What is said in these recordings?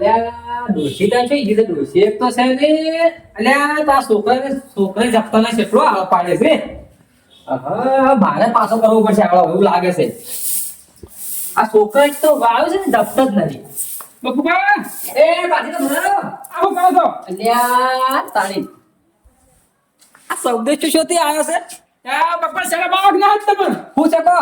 અલ્યા ડોશી તો છે ઈ ડોશી એક તો છે ને અલ્યા તા છોકરાને છોકરાને જપતાના કેટલો આળો પાડે છે. અહં, મારે પાછો કરવો પડશે આળો એવું લાગે છે. આ છોકરા તો વાવે છે ને જપતો જ નથી. બકુબા! એ પાછી તો ભણાવો. આવું કરો છો અલ્યા તાળી આ સૌદેશ શોથી આવ્યો છે. આ બકુબા શરમ આવક ના જ તમને હું છે કો?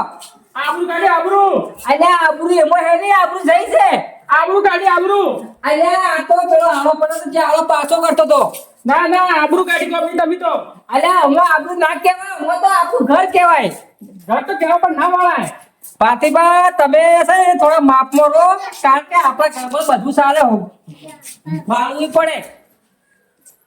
આબરૂ કાઢી આબરૂ. અલ્યા આબરૂ એમાં હે નહીં આબરૂ જઈ છે. આબરૂ કાઢી આબરૂ. અલ્યા આ તો પેલો આવો પડ્યો તો જે આવો પાછો કરતો તો. ના ના આબરૂ કાઢી કોપી તમે તો. અલ્યા હમણાં આબરૂ ના કહેવાય હમણાં તો આખું ઘર કહેવાય. ઘર તો કહેવાય પણ ના વાળાય. પાર્થિબા તમે છે ને થોડા માપમાં રહો કારણ કે આપણા ઘરમાં બધું ચાલે હો. વાળવું પડે.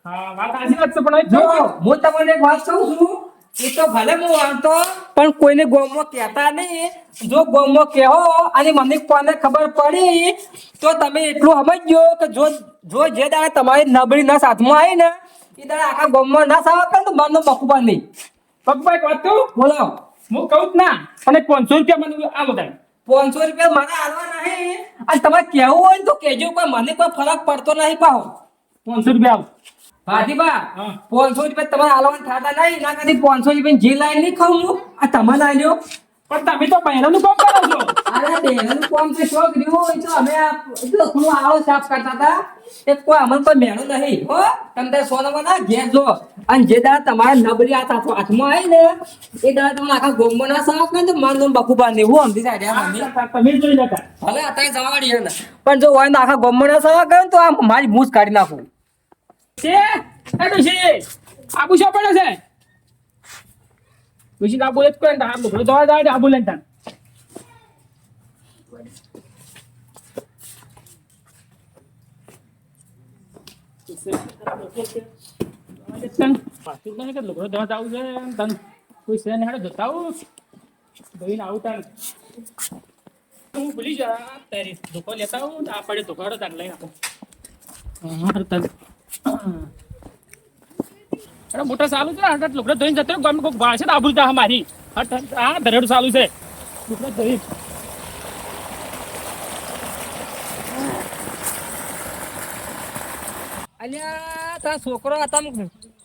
હા વાત સાચી વાત છે પણ જો. હું તમને એક વાત કહું છું. એ તો ભલે હું વાંચતો પણ કોઈને ગોમો કહેતા નહીં. જો ગોમો કહો અને મને કોને ખબર પડી તો તમે એટલું સમજજો કે જો જો જે દાડે તમારી નબળી નસ હાથમાં આવી ને એ દાડે આખા ગોમમાં ના સાવા કરે તો મનનો બકુબા નહીં. બકુબા એક વાત કહું? બોલો. હું કહું જ ના. અને પાંચસો રૂપિયા મને આલો બધા પાંચસો રૂપિયા મારે આલવા નહીં. અને તમારે કહેવું હોય ને તો કહેજો કોઈ મને કોઈ ફરક પડતો નહીં પાહો. પાંચસો રૂપિયા આલો ભાતીબા હા. પાંચસો રૂપિયા તમારે હાલવાનું થતા નહીં ના કદી પાંચસો રૂપિયા જે લાઈન નહીં ખાઉં હું? આ તમને પણ તમે તો બહેરાનું કામ કરો છો. અરે બેનનું કોમ છે શોખ રહ્યો હોય તો અમે આ એટલો થોડો આળો સાફ કરતા હતા. એ કોઈ મેળો નહીં હો. તમે સોનામાં ના ઘેર જો. અને જે દાડા તમારે નબળી હાથ હાથ- હાથમાં આવી ને એ દાડા તમને આખા ગોમમાં ના સાફ કરે તો મારું નામ બકુબા ને હું સમજી જાય તમે જોઈ લેતા. ભલે અત્યારે જવાડી ને. પણ જો હોય ને આખા ગોમમાં ના સાફ કરે તો આ મારી મૂછ કાઢી નાખું. છે? એ ડોશી આબુ શું પડે છે. ડોશી આબુ જ કોઈ આ લુગડો ધોવા જાય આબુ લઈને તાર પાછું નહીં કે લુગડો ધોવા જવું છે? તને. કોઈ છે ને હેડો જતા આવું. ધોઈને આવું ભૂલી જા તારી ધોકો લેતા આવું. આ પડે ધોકો હેડો લઈ આપો. હા, તાર. અરે મોટા ચાલુ છે હટ લુકડો ધોઈને જતો. ગામમાં કોઈક વાળ છે ને આબરૂ તા મારી હટ આ ધરેડું ચાલુ છે. લુકડો ધોઈ. અલ્યા, તારા છોકરો હતા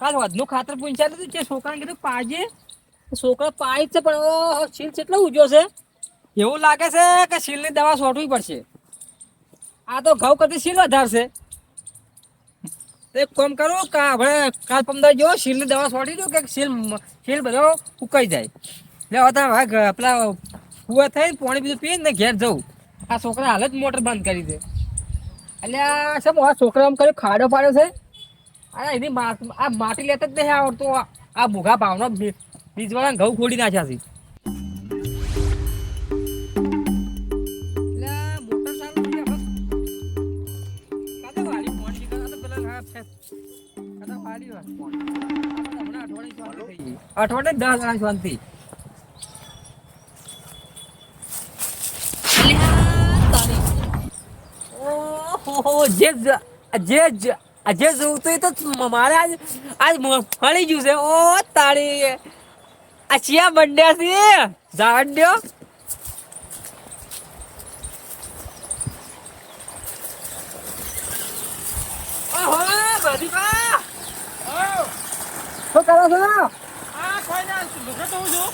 કાલ વધનું ખાતર પૂછ્યા હતું કે છોકરાને કીધું પાજે. છોકરો પાય જ છે, પણ શીલ કેટલો ઉજ્યો છે. એવું લાગે છે કે શીલની દવા સોટવી પડશે. આ તો ઘઉં કરતી શીલ વધારશે. એક કામ કરો કે આપણે કાલ પંદર જો શીલની દવા છોડી દો કે શીલ શીલ બધો ઉકાઈ જાય. એટલે હવે ઘ- પેલા કુવા થઈ પાણી બીજું પીને ને ઘેર જવું આ છોકરા હાલ જ મોટર બંધ કરી દે. એટલે આ શું આ છોકરા આમ કર્યો ખાડો પાડ્યો છે. અરે એની આ માટી લેતા જ નહીં આવડતું. આ ભૂગા ભાવનો બીજવાળા ઘઉં ખોડી નાખ્યા છે. અઠવાડિયે દસ તારી. જે જોતું તો મારે આજ આજ મળી ગયું છે. ઓ તાળી. આ ચિયા મંડ્યા છે. જાડ્યો ઓહો બધી શું છો ના લુગડો ધોઉં છું?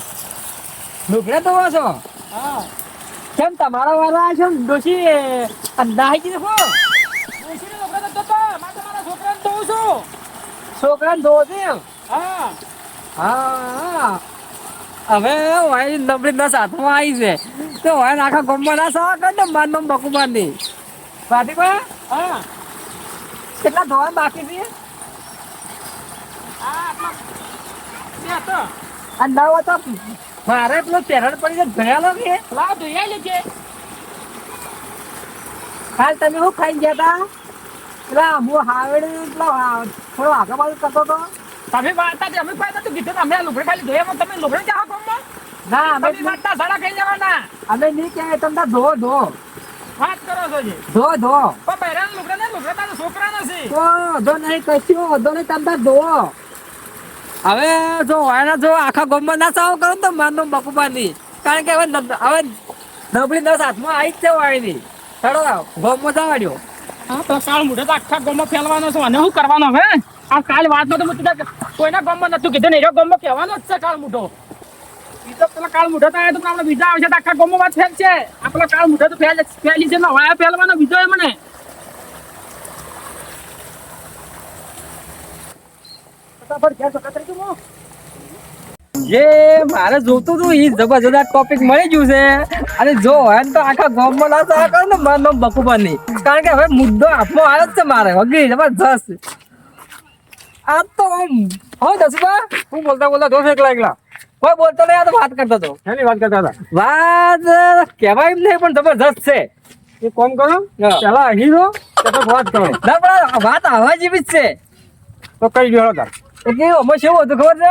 લુગડા ધોવો છો? કેમ તમારા વાળા છે ડોશી અંદાજી દેખો ડોશીને લુગડો તો ધોતો, મારે તો મારા છોકરાને ધોઉં છું. છોકરાને ધોવો છે હા. હા હવે વાય નબળી ના સાથમાં આવી છે. તો વાય આખા ગમમાં ના સવા કર ને ની હા. કેટલા ધોવા બાકી છે આ આટલા બે હતો આ નવ તો મારે પેલો પેરણ પડી ભણેલો કે? લાવ ધોઈ લેજે હાલ તમે શું ખાઈ ગયા હતા પેલા હું હાવડ પેલો થોડો આગળ બાજુ કરતો હતો તમે વાર્તા તે અમે પાડતા તો કીધું અમે લુગડે ખાલી ધોયા તમે લુગડે જાઓ કોમમાં? ના અમે મારતા સાડા ખાઈ જવાના અમે નહીં કહેવાય તમને ધો ધો. વાત કરો છો જે. ધો ધો. પણ બહેરાન લુગડા ને લુગડા છોકરા નથી. તો ધો નહીં કશું ધો નહીં તમને ધો. હવે જો વાયના જો આખા ગમમાં ના સાવ કરો તો મારનો બકુબાની કારણ કે હવે હવે નબળી દસ હાથમાં આવી જ છે વાયની. ચડો ગમમાં જવાડ્યો હા, તો કાળ મુઢે તો આખા ગોમમાં ફેલવાનો છે. અને શું કરવાનો હવે? આ કાલ વાતમાં તો કીધા કોઈના ગોમમાં નતું કીધું ને એનો ગામમાં કહેવાનો જ છે કાળ મુઢો. તો પેલા કાળ મુઢો તો આવ્યો તો આપણે બીજા આવશે આખા ગોમમાં વાત ફેલ છે આ પેલા કાળ મુઢો તો ફેલ ફેલી છે ને, હવે ફેલવાનો બીજો એ મને ફટાફટ ઘેર જતા તરીકે મો. જે મારે જોતું હતું એ જબરજસ્ત ટોપિક મળી ગયું છે. અને જો હોય તો આખા ગામમાં ના સારા કરો ને મારું નામ બકુબાની. કારણ કે હવે મુદ્દો આપવો આવ્યો છે મારે. વગરી જબરજસ્ત. આ તો હું દસબા હું બોલતા બોલતા જોશ એકલા એકલા. કોઈ બોલતો નહીં આ તો વાત કરતો હતો. એની વાત કરતા હતા? વાત કહેવાય એમ નહીં પણ જબરજસ્ત છે. એ કોમ કરો. પેલા અહીં રહો વાત કરો? ના પણ વાત આવવા જેવી જ છે. તો કઈ ગયો હતા એટલે અમે શું હતું ખબર છે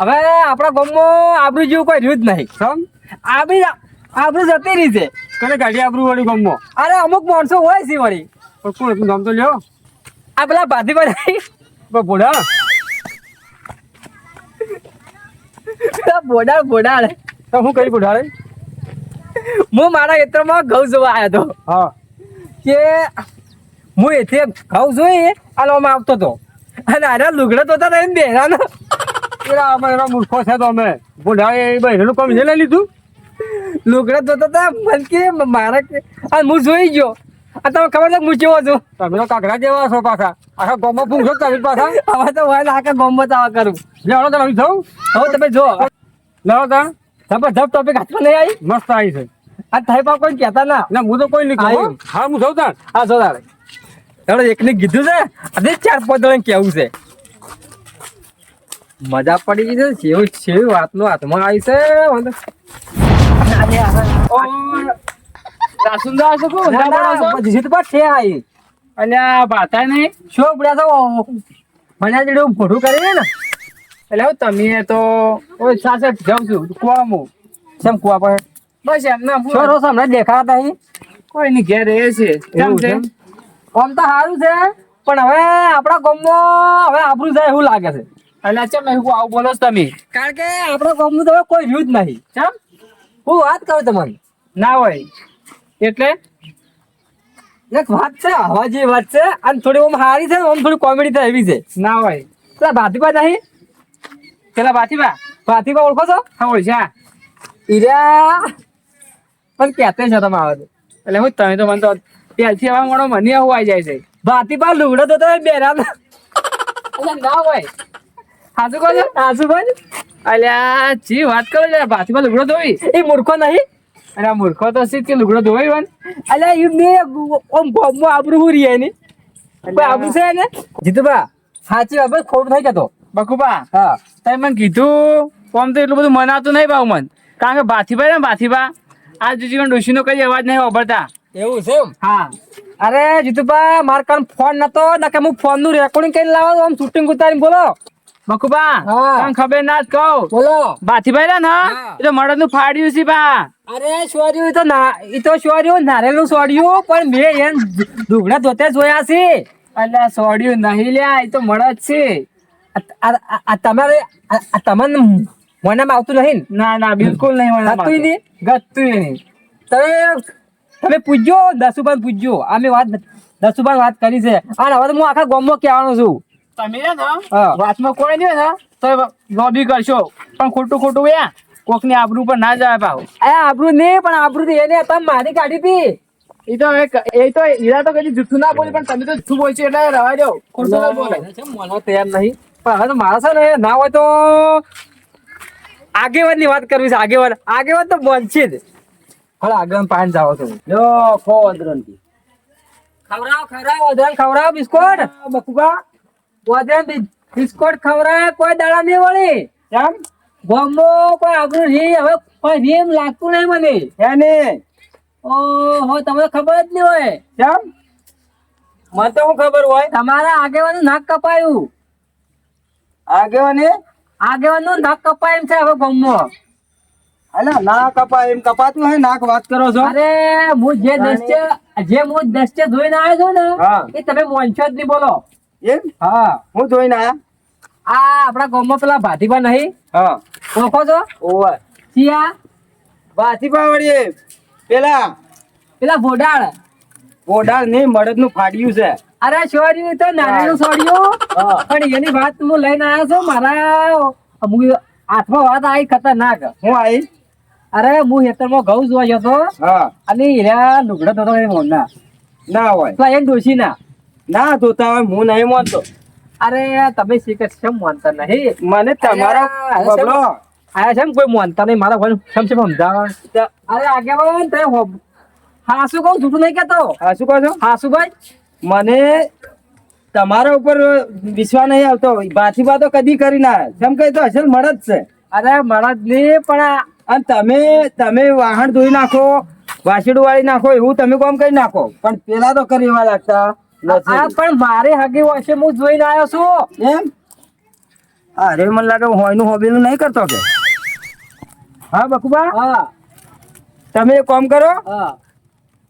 હવે આપણા ગામમાં આબરૂ જેવું કોઈ રહ્યું જ નહીં. સમ? આપણી આબરૂ જતી રહી છે. કને ગાડી આબરૂ વાળી ગમો અરે અમુક માણસો હોય છે વળી. પણ કોણ? હતું નામ તો લ્યો. આ પેલા ભાતી પણ બોડા બોડાળ બોડાળ તો હું કઈ બોડા હું મારા ખેતરમાં ઘઉં જોવા આવ્યો હતો હા. કે હું એથી ઘઉં જોઈ આ આમાં આવતો હતો અને આના લુગડા તો હતા એમ બેરાનો પેલા અમે મૂર્ખો છે તો અમે. બોડા એ બહેરેલું કામ લઈ લીધું. લુગડા તો તા મને કે મારા અને હું જોઈ ગયો. આ તમે ખબર છે હું કેવો છું? તમે તો કાકડા જેવા છો પાછા. આખા ગામમાં પૂછો તમે પાછા. હવે તો હોય આખા તો આવા કરું. લેવાનો તો આવી થવું હવે તમે જો. લેવો તા જબરજસ્ત ટોપિક હાથમાં લઈ આવી. મસ્ત આવી છે. આ થાય પા કોઈ કહેતા ના. ના હું તો કોઈ નહીં કહું હા હું થઉં તાણ હા જો તારે. તારે એકને કીધું છે? આજે ચાર પાંચ જણ કેવું છે? મજા પડી ગઈ છે. જેવું છે વાતનું હાથમાં આવી છે. તમે તો ઓય જાઉં છું. કુવામાં કેમ કુવા પર? બસ એમને દેખાતા કોઈ ની ઘેર એ છે? આમ તો સારું છે, પણ હવે આપણા ગામમાં હવે આપણું જાય એવું લાગે છે. એટલે ચમ એવું આવું બોલો તમે? કારણ કે આપણા ગામનું તો કોઈ રહ્યું જ નહીં. ચમ? હું વાત કરું તમને. ના હોય. એટલે? એક વાત છે હવા જેવી વાત છે, અને થોડી ઓમ સારી છે, ઓમ થોડી કોમેડી થાય એવી છે. ના હોય. પેલા ભાતીબા નહીં? પેલા ભાતીભા? ભાતીબા ઓળખો છો? હા છે, હા. પણ કહેતે છો તમે આવે. એટલે હું તમે તો મને તો ત્યારથી હવા મોડો મને આવું આવી જાય છે. ભાતીબા લુગડો તો તમે બેરા ના. હોય. સાચું કહો છો? ભાઈ અલ્યા જી વાત કરો છે બાથીબા લુગડો ધોઈ. એ મૂર્ખો નહીં? અરે આ મૂર્ખો તો શીખ કે લુગડો ધોઈ વન અલ્યા એ મે ઓમ ગામમાં આબરૂ હું રહી એની કોઈ આબરૂ છે ને જીતુભા સાચી વાત બસ ખોટું થઈ જતો બકુબા હા. તમે મને કીધું કોમ તો એટલું બધું મનાતું નહીં ભાવ મન. કારણ કે ભાથીભાઈ ને ભાથીભા આ જીજીવન ડોશીનો કઈ અવાજ નહીં વાપરતા એવું છે હા. અરે જીતુભા મારે કાન ફોન નતો ના કે હું ફોનનું રેકોર્ડિંગ કરીને લાવો આમ શૂટિંગ ઉતારી બોલો. બકુબા હા. તને ખબર ના જ કહું. બોલો. બાથીભાઈ ને? એ તો મળદનું ફાડ્યું છે બા. અરે સોર્યું તો ના એ તો સોર્યું નારેલું સોર્યું પણ મેં એમ ઢુગડા ધોતે જોયા છે. એટલે સોડ્યું નહીં લ્યા એ તો મળદ છે. તમારે તમને મોનામાં આવતું નહીં ના? ના બિલકુલ નહીં? ગતું નહીં. તમે તમે પૂછજો દસુબાન પૂછજો. અમે વાત દસુબાન વાત કરી છે. અને હવે તો હું આખા ગામમાં કહેવાનો છું. તમે છે ને વાતમાં કોઈ નહીં હોય ને તો લોબી કરશો. પણ ખોટું ખોટું યા કોકની આબરૂ પર ના જાય ભાવ એ આબરૂ નહીં પણ આપણું તો એને તમે મારી કાઢી હતી. એ તો હવે એ તો ઈરા તો કદી જુઠ્ઠું ના બોલી પણ તમે તો જૂઠું બોલ છો એટલે રવા દો ખોટું ના બોલે. મને તૈયાર નહીં. પણ હવે તો મારા છે ને ના હોય તો આગેવાનની વાત કરવી છે. આગેવાન આગેવાન તો બનશે જ. આગેવાન પાન જાવ છો. લો ખો અદરનથી ખવરાવ ખવરાવ અદરન ખવરાવ બિસ્કોટ. બકુબા. ઓધરાન બિસ્કોટ ખવરાય કોઈ દાડા નહીં વળી. કેમ ગમો કોઈ આપણું રી હવે કોઈ રીમ લાગતું નહીં મને. એને? ઓહો તમને ખબર જ નહીં હોય. કેમ મને તો શું ખબર હોય? તમારા આગેવાનું નાક કપાયું. આગેવાને? આગેવાનું નાક કપાયું છે હવે ગમો. અલા ના કપા એમ કપાતું હે નાક વાત કરો છો. અરે હું જે દસ્તે જે હું દસ્તે જોઈને આવ્યો છું ને એ તમે મોનશો જ નહીં બોલો. એમ? હા. હું જોઈને આયા? આ આપણા ગામમાં પેલા ભાતીભા નહીં? હા. ઓળખો છો? ઓવર સિયા ભાતીભા વળી પેલા? પેલા ભોડાળ. ભોડાળ નહીં મળદનું ફાડ્યું છે. અરે છોડ્યું તો નાનું છોડ્યું પણ એની વાત હું લઈને આવ્યો છું મારા હાથમાં વાત આવી ખતરનાક. હું આવી અરે હું હેતરમાં ઘઉં જોવા ગયો હતો. હા. અને હીરા લુગડા ધોતો એ મોરના ના. હોય. તો એ ડોસી ના. ના ધોતા હોય હું નહીં માનતો. અરે તમે શીખે કેમ માનતા નહીં? મને તમારો બબલો. આયા છે કોઈ માનતા નહીં? મારા ભાઈ શેમ શેમ સમજાવ? અરે આગેવાન તે હોબ- હાસુ કહું જૂઠું નહીં કેતો હા શું કહો છો? હાસુ ભાઈ. મને તમારા ઉપર વિશ્વાસ નહીં આવતો. બાથી બાતો કદી કરી ના. જેમ કહી તો અસલ મળદ છે. અરે મળદ નહીં પણ અને તમે તમે વાહન ધોઈ નાખો વાસીડું વાળી નાખો એવું તમે કોમ કરી નાખો. પણ પેલા તો કરી એવા લાગતા આ પણ મારે હગી વચ્ચે હું જોઈને આવ્યો છું. એમ? અરે મને લાગે હોયનું હોબીનું નહીં કરતો કે. હા બકુબા? હા. તમે કામ કરો. હા.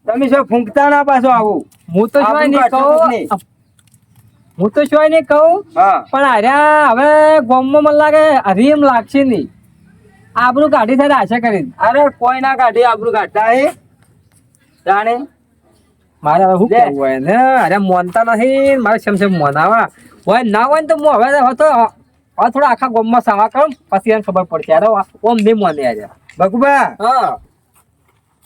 તમે શું ફૂંકતા ના પાછો આવું. હું તો શું નહીં કહું. હું તો શું નહીં કહું. પણ અરે હવે ગોમમાં મને લાગે હરીમ લાગશે નહીં. આબરું કાઢી થાય આશા કરી. અરે કોઈ ના કાઢી આબરું કાઢતા હે. જાણે. મારે હવે શું લે. કરવું હોય ને? અરે મોનતા નથી. મારે છેમ છેમ મોનાવા. હોય ના હોય ને તો હું હવે હતો હવે થોડા આખા ગોમમાં સાવા કરું પછી એને ખબર પડશે. અરે ઓમ નહીં મોને આજે. બકુબા હા.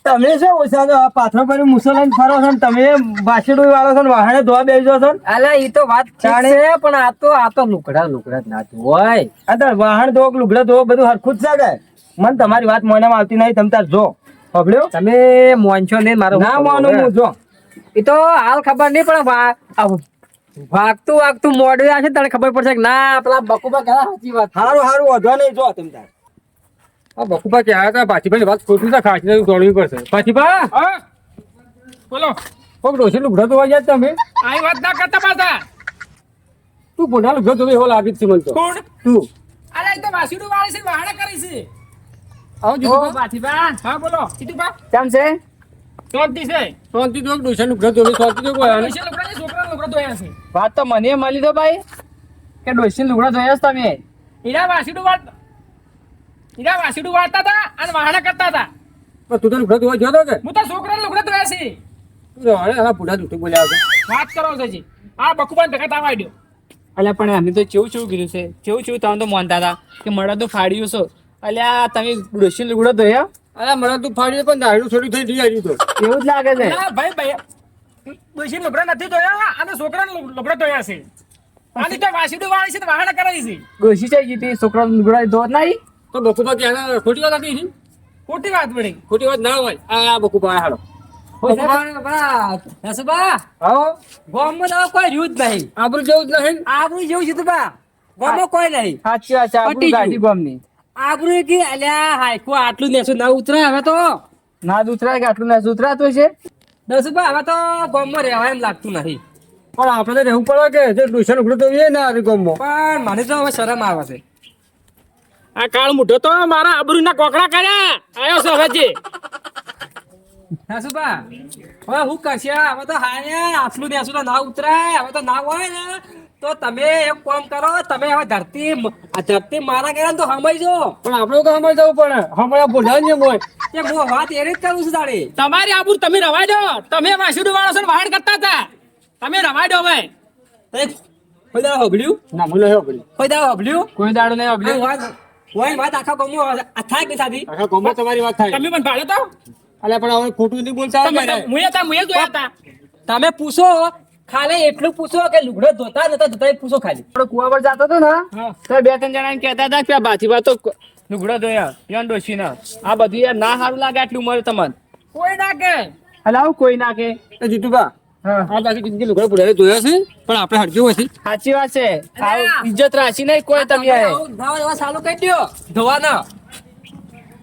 તમે શું ઓછા પાથરો પર મુસલમાન ફરો છો ને તમે બાસેડું વાળો છો ને વાહણે ધોવા બેસજો છો ને? અલે ઈ તો વાત જાણે. છે પણ આ તો આ તો લુકડા લુકડા ના ધોવાય આ તાર વાહણ ધો લુકડા ધો બધું હરખું જ છે મને તમારી વાત મોનામાં આવતી નહીં તમે તાર જો. સાંભળ્યો તમે મોનશો નહીં મારો ના માનું હું જો. એ તો હાલ ખબર નહીં પણ વાગતું વાગતું મોડું આવશે ને તને ખબર પડશે કે ના પેલા બકુબા ઘણા સાચી વાત. સારું સારું વધવા નહીં જો તમે તાર. આ ક્યાં હતા પાછીભાઈ વાત ખોટી છે ખાસી દોડવી પડશે. પાછીભા! હા બોલો. કોક ડોસી લુગડા ધોવા ગયા તમે? આઈ વાત ના કરતા પાછા. તું પોઢા લુગડા ધોવે એવો લાગી છે મને તો. કોણ? તું. અરે તો વાસીડું વાળી છે વાહણા કરી છે. આવો ઓ પાથીબા હા બોલો. જીતુબા કેમ છે? શાંતિ છે. શાંતિ તો ડોસી લુગડા ધોવે શાંતિ તો પૈસા લોકોને છોકરા લોકોને ધોયા છે. વાત તો મને મળી દો ભાઈ. કે ડોસી લુગડા ધોયા છે તમે? હીરા વાસીડું વાળ હીરા વાસીડું વાળતા હતા અને વાહણા કરતા હતા પણ તું તો લુગડા ધોવા ગયો કે? હું તો છોકરા લોકોને ધોયા છે. તું હવે આ બુઢા જૂઠું બોલ્યા છે. વાત કરો છે જી આ બકુબાન ભેગા તાવ આડ્યો અલ્યા પણ અમે તો ચેવું ચેવું કીધું છે? ચેવું ચેવું તમે તો માનતા હતા કે મળા તો ફાડ્યું છો. અલ્યા તમે ડોશી લુગડો ધોયા? અરે મને તું ફાડી પણ દાડું થોડી થઈ જઈ આવી તો. એવું જ લાગે છે? ના ભાઈ ભાઈ ડોશી લુગડા નથી ધોયા અને છોકરા લુગડા ધોયા છે. આની તો વાસીડું વાળી છે તો વાહણા કરાવી છે. ડોસી ચાઈ ગઈ છોકરા લુગડા ધોત નહીં? તો બકુબા કે ખોટી વાત હતી? ખોટી વાત પડી. ખોટી વાત ના હોય. આ બકુબા હાલો. તો તો ના ઉતરાય તો. ના કે આટલું ના ઉતરાતું છે દસુબા હવે તો ગોમમાં રહેવાય એમ લાગતું નહીં. પણ આપણે તો રહેવું પડે કે જે ડુસા લુગડું ધોઈએ ને આ ગામમાં. પણ મને તો હવે શરમ આવે છે. આ કાળ મુઠો તો મારા આબરૂ ના કોકડા કર્યા આવ્યો છો હજી જે. હવે હું કરશે? હવે તો હાયા આટલું નેસું તો ના ઉતરાય. હવે તો ના હોય ને તો તમે એક કામ કરો તમે હવે ધરતી ધરતી મારા ગયા તો સમજો પણ આપણે તો સમજ જવું પડે. હમણાં બુઢા ને હોય. કે હું વાત એ રીત કરું છું તારી. તમારી આબુર તમે રવાઈ દો તમે વાસીડું વાળો છો વાહન કરતા હતા. તમે રવાઈ દો ભાઈ કોઈ દાડો હોભળ્યું? ના મને હે કોઈ દાડો હોભળ્યું? કોઈ દાડો નહીં આ અભી વાત આખા ગામમાં થાય કે સાથી આખા ગામમાં તમારી વાત થાય. તમે પણ ભાડે તો? અલ્યા પણ હવે ખોટું નહીં બોલતા તમે હોય ને. મુએ હતા મુએ જોયા હતા. તમે પૂછો ખાલી એટલું પૂછો કે લુગડો ધોતા નતા ધોતા પૂછો ખાલી. આપણે કુવા પર જતો હતો ને તો બે ત્રણ જણા કહેતા હતા કે આ બાથીબા તો લુગડો ધોયા યન ડોસી ના આ બધું યાર ના સારું લાગે આટલું ઉંમર તમને. કોઈ ના કે. હલાવ આવું કોઈ ના કે. જીતુભા આ બાકી જિંદગી લુગડા બુઢાએ ધોયા છે પણ આપણે હટક્યું હોય છે સાચી વાત છે આવું ઇજ્જત રાખી નહીં કોઈ તમે. ધોવા ધોવા ચાલુ કરી દ્યો ધોવાના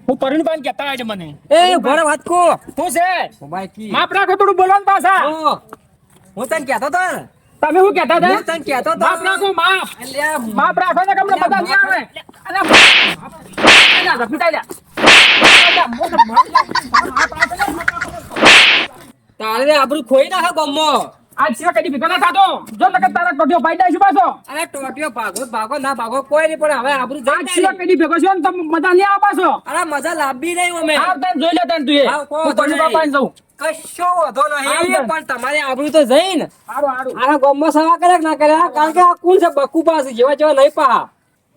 હું પરીણ કહેતા હોય મને એ ભરે વાત કો શું છે માપ રાખો થોડું બોલવાનું પાછા હું હું તને કહેતો તો તમે શું કહેતા હું હતા તને કહેતો તો માપ રાખો માપ માપ રાખો ને કમને બધા નહીં આવે અરે માપ. અરે પીટાઈ જા. તારે આબરૂ ખોઈ નાખે ગામમાં આજ સિવાય કદી ભેગો ના થાતો જો નકર તારા કોઠીઓ પાઈ દઈશું પાછો. અરે ટોટીઓ ભાગો ભાગો ના ભાગો કોઈ નહીં પણ હવે આબરૂ આજ સિવાય કદી ભેગો છો ને તમે મજા નહીં આવે પાછો. અરે મજા લાંબી નહીં અમે. આ ટાઈમ જોઈ લે તને તું હા, નહીં. પાપાને જાઉં. કશો વધો નહીં પણ તમારે આબરૂ તો જઈ ને હારું. હારું આના ગામમાં સવા કર્યા કે ના કર્યા કારણ કે આ કોણ છે? બકુ પાસે જેવા જેવા નહીં પા.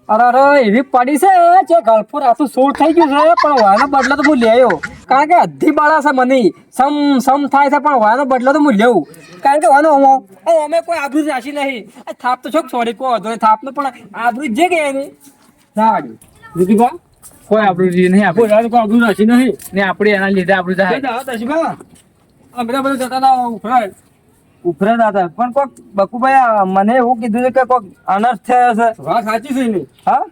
અરે અરે, એવી પડી છે જે ગળફુર આથું સૂટ થઈ ગયું છે, પણ વાયનો બદલો તો હું લેયો કારણ કે અધી બાળા છે મને. સમ સમ થાય છે, પણ વાયનો બદલો તો હું લેવું કારણ કે વાનો અમો કોઈ આબરૂ રાખી નહીં. થાપ તો છોક છોડી કો હતો થાપનો, પણ આબરૂ જે ગયા એની. ના દીદી બા કોઈ આબરૂ રહી નહીં આપણું રાત કોઈ આબરૂ નથી નહીં. ને આપણે એના લીધે આપણું થાય. અમે બધા જતા ના ઉફરાય ઉફરે દાદા પણ કોક બકુભાઈ મને એવું કીધું છે કે કોક અનર્થ થયો છે વાત સાચી છે ને હા?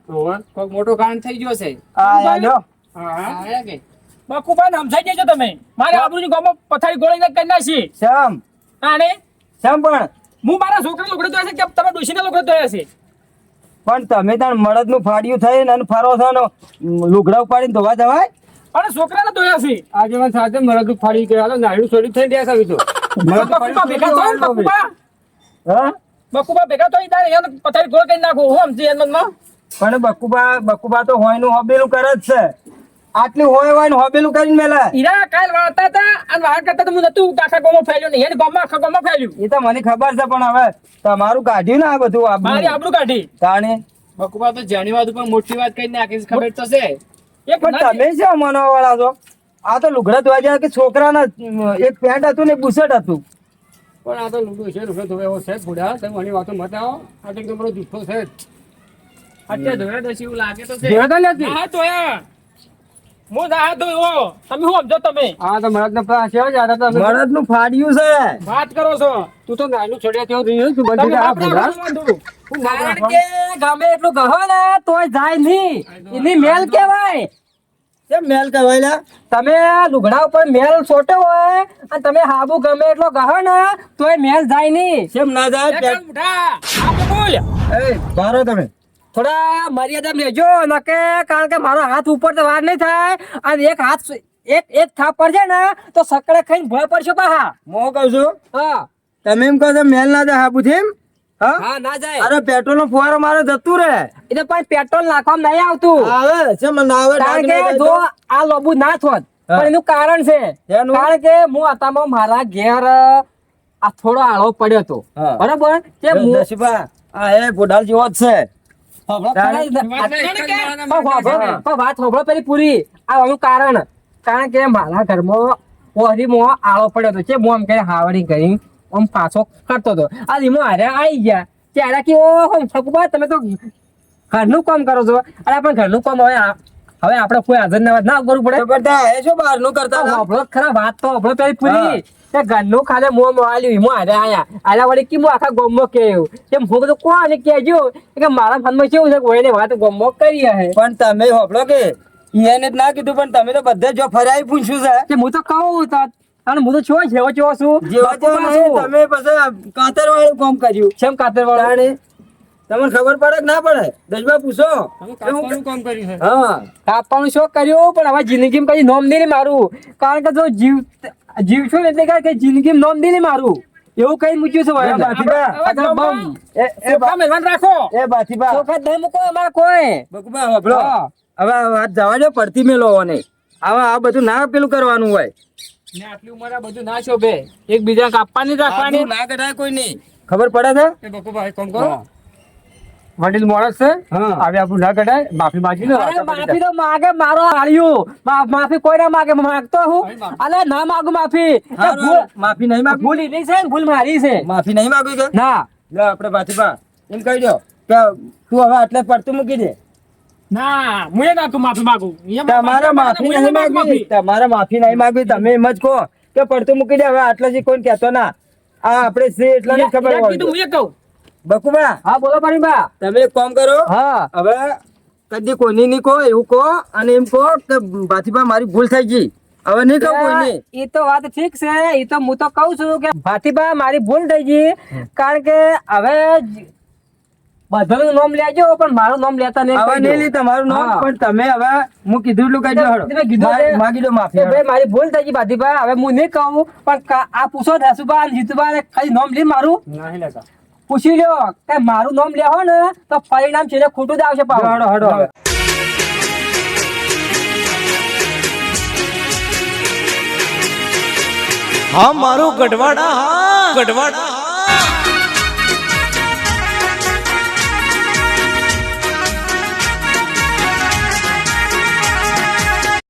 કોક મોટો કાંડ થઈ ગયો છે. હા આલ્યો હા કે. બકુભાઈ સમજાઈ જજો તમે. મારે આબરૂની ગામમાં પથારી ગોળીને કરી નાખી. શ્યામ. આને શ્યામ પણ. હું મારા છોકરા લુગડે તો છે કે તમે ડોશીને લુગડે તો છે પણ તમે તાણ મળદનું ફાડ્યું થઈને અને ફરો છો ને લુગડા ઉપાડીને ધોવા જવાય? અને છોકરાને ધોયા છે. આજે મને સાથે મરદ ફાડી ગયા હાલો નાયડું છોડી થઈ ગયા છે તો. બકુબા ભેગા થયો ને બકુબા હા? બકુબા ભેગા થઈ તારે એને પથારી ગોળ કરી નાખો હું સમજી એમ પણ બકુબા બકુબા તો હોયનું હોબેલું કરે જ છે. આટલું હોય હોય ને હોબેલું કરીને મેલા. ઈરા કાલ વાળતા હતા અને વાળ કરતા તો હું નતું આખા ગામમાં ફેલ્યો નહીં. એને ગામમાં આખા ગામમાં ફેલ્યું એ તો મને ખબર છે પણ હવે તમારું કાઢ્યું ને આ બધું આબરૂ. મારી આબરૂ કાઢી. તાણે? બકુબા તો જાણી વાત ઉપર મોટી વાત કરી નાખી છે, ખબર તો છે. એક પણ તમે છે. મનો વાળા છો? આ તો લુગડા ધોવા ગયા કે છોકરાના એક પેન્ટ હતું ને બુશર્ટ હતું. પણ આ તો લુગડું છે લુગડો ધોવે એવો છે થોડા તમે મને વાતો મત આવો. આ તો તમારો જુઠ્ઠો છે. અત્યારે ધોયા દસી એવું લાગે તો છે. ધોયા તો નથી? હા ધોયા. હું ના ધોયો તમે સમજો તમે? આ તો મરદ ને પાસે જ આ તો અમે- મળદનું ફાડ્યું છે. વાત કરો છો. તું તો છોડ્યા તેવો રહ્યો બંધ આ? કારણ કે ગામે એટલું ગહો ને તોય જાય નહીં. એની મેલ કેવાય કેમ મેલ કહેવાયલા? તમે આ લુગડા ઉપર મેલ છોટ્યો હોય અને તમે હાબુ ગમે એટલો ગહો ને તોય મેલ જાય નહીં. કેમ ના જાય? ઉઠા. બોલ. એ બારો તમે. થોડા મર્યાદા લેજો નકે કારણ કે મારો હાથ ઉપર તો વાર નહીં થાય. અને એક હાથ એક એક થાપ પડશે ને તો સકડે ખાઈને ભય પડશે પાહા. હું કહું છું હા. તમે એમ કહો છો મેલ ના જાય હાબુ થી એમ? હા? હા ના જાય. અરે પેટ્રોલ નો ફુવારો મારે જતું રે એટલે પણ પેટ્રોલ નાખવામાં નહીં આવતું. આવે છે મને આવે કારણ કે જો આ લોબુ ના થોત પણ એનું કારણ છે. કારણ કે હું આતામાં મારા ઘેર આ થોડો આળો પડ્યો હતો. બરાબર? કે દશભા, આ એ ગોડાલ જેવો જ છે? વાત? હોભળો- પણ વાત હોભળો પેલી પૂરી. આ આનું કારણ. કારણ કે મારા ઘરમાં ઓહરીમાં આળો પડ્યો હતો. કે હું આમ કઈ હાવડી કરી આમ પાછો કરતો હતો. આ ધીમો હારે આવી ગયા. ત્યારે કે ઓહો સકુબા તમે તો ઘરનું કામ કરો છો. અરે પણ ઘરનું કામ હવે હવે આપણે કોઈ હાજર ના ના કરવું પડે. બધા એ શું બહારનું કરતા આપણો ખરા વાત તો આપણો પેલી પૂરી. કે ઘરનું ખાલે મો મોવાલ્યું ઈમો હારે આયા. આલા વળી કી મો આખા ગોમો કેવું? કે હું બધું કોણ કહેજો? કે મારા મનમાં કેવું છે કોઈને વાત ગોમો કરી હે. પણ તમે હોભળો કે એને જ ના કીધું પણ તમે તો બધે જો ફરાઈ પૂછ્યું છે. કે હું તો કહું તો અને હું તો છો જેવો છો. છું જેવો છો નહીં, તમે પછી કાતર વાળું કામ કર્યું. છેમ કાતર વાળું તમને ખબર પડે કે ના પડે? દસમા પૂછો. કામ કર્યું છે. હા. કાપવાનું શોખ કર્યું પણ હવે જિંદગીમાં કઈ નોમ નહીં મારું. કારણ કે જો જીવ જીવશું ને એટલે કે જિંદગીમાં નોમ નહીં મારું. એવું કઈ મૂક્યું છે એ બાથીબા, બમ. એ એ બા- મહેમાન રાખો. એ બાથીબા, ચોખા જ મૂકો અમારે કોઈ. બકુબા હવે હવે વાત જવા દો પડતી મેલો ને હવે આ બધું ના પેલું કરવાનું હોય. ને આટલી ઉંમરે બધું ના શોભે. એકબીજા કાપવાની રાખવાની. ના કઢાય કોઈ નહીં ખબર પડે છે? એ બકુભાઈ કોમ કરો વડીલ માણસ છે. હવે આપણું ના કઢાય? માફી માંગી લો માફી તો માગે મારો આળિયું. માફી કોઈ ના માગે માગતો હું. અલે ના માગું માફી. માફી નહીં માગવી ભૂલ એની છે ભૂલ મારી છે. માફી નહીં માગું કે? ના. લે આપણે બાથીબા એમ કહી દો કે તું હવે આટલે પડતું મૂકી દે. ના માફી માંગુ. તમારે માફી નહીં માંગવી. તમારે માફી નહીં માંગવી. તમે એમ જ કહો કે પડતું મૂકી દે. હવે આટલાથી કોઈ કહેતો ના. આ આપણે છે એટલા જ ખબર કીધું હોય. હું એ કહું. બકુબા. હા બોલો બા તમે એક કામ કરો. હા. હવે કદી કોની ની કહો એવું કહો અને એમ કહો કે ભાતીબા મારી ભૂલ થઈ ગઈ. હવે નહીં કહું કોઈને. એ તો વાત ઠીક છે. એ તો હું તો કહું છું કે ભાતીબા મારી ભૂલ થઈ ગઈ. કારણ કે હવે જ- બધાનું નામ લેજો પણ મારું નામ લેતા નહીં હવે નહીં. લી તમારું નામ પણ તમે હવે હું કીધું એટલું કહી દઉં તમે કીધું માગી દો માફી ભાઈ મારી ભૂલ થઈ ગઈ ભાતીબા હવે હું નહીં કહું પણ આ પૂછો અને જીતુબા ખાલી નામ લે મારું. નહીં લેતા. પૂછી લ્યો કે મારું નામ લેવો ને તો પરિણામ છે ખોટું જ આવશે પાછું. હળો હળો હવે. હા મારું ગઢવાડા હા ગઢવાડા.